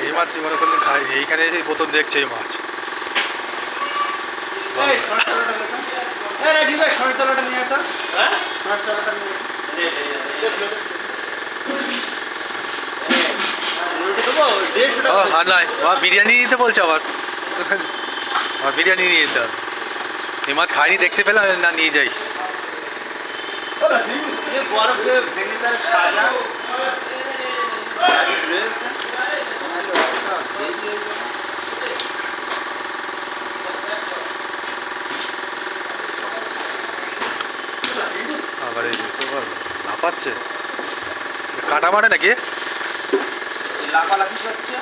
এই মাছ মনে করলেন খাই এইখানে এসে প্রথম দেখছে এই মাছ ও, আর নয় আমার বিরিয়ানি নিতে বলছে আবার আমার বিরিয়ানি নিয়ে যেতে হবে এই মাছ খাইনি দেখতে পেলাম না নিয়ে যাই পাচ্ছে। কাটা মারে নাকি? লাফালাফি করছে।